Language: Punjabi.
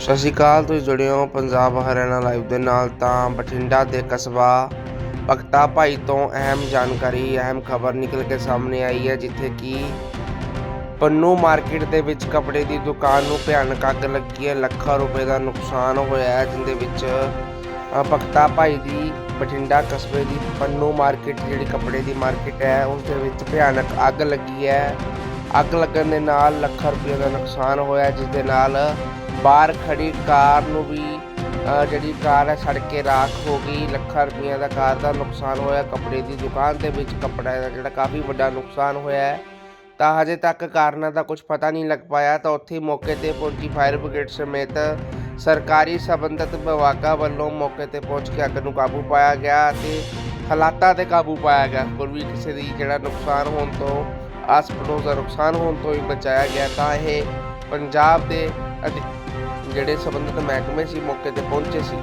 ਸਤਿ ਸ਼੍ਰੀ ਅਕਾਲ, ਤੁਸੀਂ ਜੁੜੇ ਹੋ ਪੰਜਾਬ ਹਰਿਆਣਾ ਲਾਈਵ ਦੇ ਨਾਲ। ਤਾਂ ਬਠਿੰਡਾ ਦੇ ਕਸਬਾ ਭਗਤਾ ਭਾਈ ਤੋਂ ਅਹਿਮ ਜਾਣਕਾਰੀ, ਅਹਿਮ ਖਬਰ ਨਿਕਲ ਕੇ ਸਾਹਮਣੇ ਆਈ ਹੈ, ਜਿੱਥੇ ਕਿ ਪੰਨੂ ਮਾਰਕੀਟ ਦੇ ਵਿੱਚ ਕੱਪੜੇ ਦੀ ਦੁਕਾਨ ਨੂੰ ਭਿਆਨਕ ਅੱਗ ਲੱਗੀ ਹੈ। ਲੱਖਾਂ ਰੁਪਏ ਦਾ ਨੁਕਸਾਨ ਹੋਇਆ ਹੈ, ਜਿੰਦੇ ਵਿੱਚ ਭਗਤਾ ਭਾਈ ਦੀ, ਬਠਿੰਡਾ ਕਸਬੇ ਦੀ ਪੰਨੂ ਮਾਰਕੀਟ, ਜਿਹੜੀ ਕੱਪੜੇ ਦੀ ਮਾਰਕੀਟ ਹੈ, ਉਸ ਦੇ ਵਿੱਚ ਭਿਆਨਕ ਅੱਗ ਲੱਗੀ ਹੈ। ਅੱਗ ਲੱਗਣ ਦੇ ਨਾਲ ਲੱਖਾਂ ਰੁਪਏ ਦਾ ਨੁਕਸਾਨ ਹੋਇਆ, ਜਿਸ ਦੇ ਨਾਲ ਬਾਹਰ ਖੜੀ ਕਾਰ ਨੂੰ ਵੀ ਜਿਹੜੀ ਕਾਰ ਹੈ, ਸੜ ਕੇ ਰਾਖ ਹੋ ਗਈ। ਲੱਖਾਂ ਰੁਪਏ ਦਾ ਕਾਰ ਦਾ ਨੁਕਸਾਨ ਹੋਇਆ। ਕੱਪੜੇ ਦੀ ਦੁਕਾਨ ਦੇ ਵਿੱਚ ਕੱਪੜਾ ਦਾ ਜਿਹੜਾ ਕਾਫੀ ਵੱਡਾ ਨੁਕਸਾਨ ਹੋਇਆ ਹੈ। ਤਾਂ ਹਜੇ ਤੱਕ ਕਾਰਨਾਂ ਦਾ ਕੁਝ ਪਤਾ ਨਹੀਂ ਲੱਗ ਪਾਇਆ। ਤਾਂ ਉੱਥੇ ਮੌਕੇ ਤੇ ਪਹੁੰਚੀ ਫਾਇਰ ਬ੍ਰਿਗੇਡ ਸਮੇਤ ਸਰਕਾਰੀ ਸੰਬੰਧਿਤ ਵਿਭਾਗਾਂ ਵੱਲੋਂ ਮੌਕੇ ਤੇ ਪਹੁੰਚ ਕੇ ਅੱਗ ਨੂੰ ਕਾਬੂ ਪਾਇਆ ਗਿਆ ਅਤੇ ਹਾਲਾਤਾਂ ਤੇ ਕਾਬੂ ਪਾਇਆ ਗਿਆ। ਕੋਈ ਵੀ ਕਿਸੇ ਦੀ ਜਿਹੜਾ ਨੁਕਸਾਨ ਹੋਣ ਤੋਂ ਆਸ ਪੜੋਸ ਦਾ ਨੁਕਸਾਨ ਹੋਣ ਤੋਂ ਹੀ ਬਚਾਇਆ ਗਿਆ। ਤਾਂ ਇਹ ਪੰਜਾਬ ਦੇ ਅਤੇ ਜਿਹੜੇ ਸੰਬੰਧਿਤ ਮਹਿਕਮੇ ਸੀ ਮੌਕੇ ਤੇ ਪਹੁੰਚੇ ਸੀ